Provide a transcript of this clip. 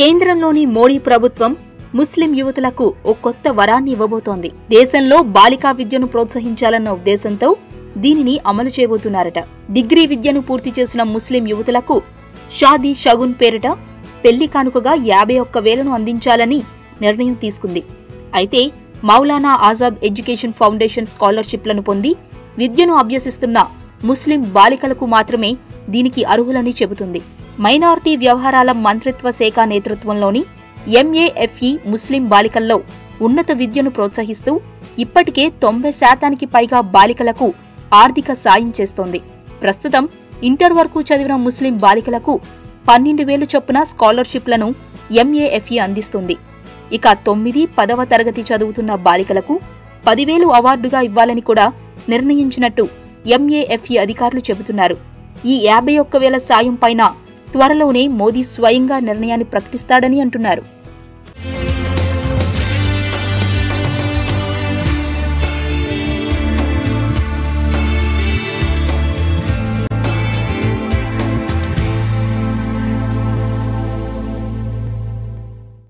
కేంద్రంలోని మోడీ ప్రభుత్వం ముస్లిం యువతులకు ఓ కొత్త వరాన్ని ఇవ్వబోతోంది. దేశంలో బాలికా విద్యను ప్రోత్సహించాలన్న ఉద్దేశంతో దీనిని అమలు చేయబోతున్నారట. డిగ్రీ విద్యను పూర్తి చేసిన ముస్లిం యువతులకు షాదీ షగున్ పేరిట పెళ్ళి కానుకగా యాభై ఒక్క వేలను అందించాలని నిర్ణయం తీసుకుంది. అయితే మౌలానా ఆజాద్ ఎడ్యుకేషన్ ఫౌండేషన్ స్కాలర్షిప్లను పొంది విద్యను అభ్యసిస్తున్న ముస్లిం బాలికలకు మాత్రమే దీనికి అర్హులని చెబుతుంది. మైనారిటీ వ్యవహారాల మంత్రిత్వ శాఖ నేతృత్వంలోని ఎంఏఎఫ్ఈ ముస్లిం బాలికల్లో ఉన్నత విద్యను ప్రోత్సహిస్తూ ఇప్పటికే తొంభై శాతానికి పైగా బాలికలకు ఆర్థిక సాయం చేస్తోంది. ప్రస్తుతం ఇంటర్ వరకు చదివిన ముస్లిం బాలికలకు పన్నెండు వేలు చొప్పున స్కాలర్షిప్లను ఎంఏఎఫ్ఈ అందిస్తుంది. ఇక తొమ్మిది పదవ తరగతి చదువుతున్న బాలికలకు పదివేలు అవార్డుగా ఇవ్వాలని కూడా నిర్ణయించినట్టు ఎంఏఎఫ్ఈ అధికారులు చెబుతున్నారు. ఈ యాభై ఒక్క వేల సాయం పైన త్వరలోనే మోదీ స్వయంగా నిర్ణయాన్ని ప్రకటిస్తాడని అంటున్నారు.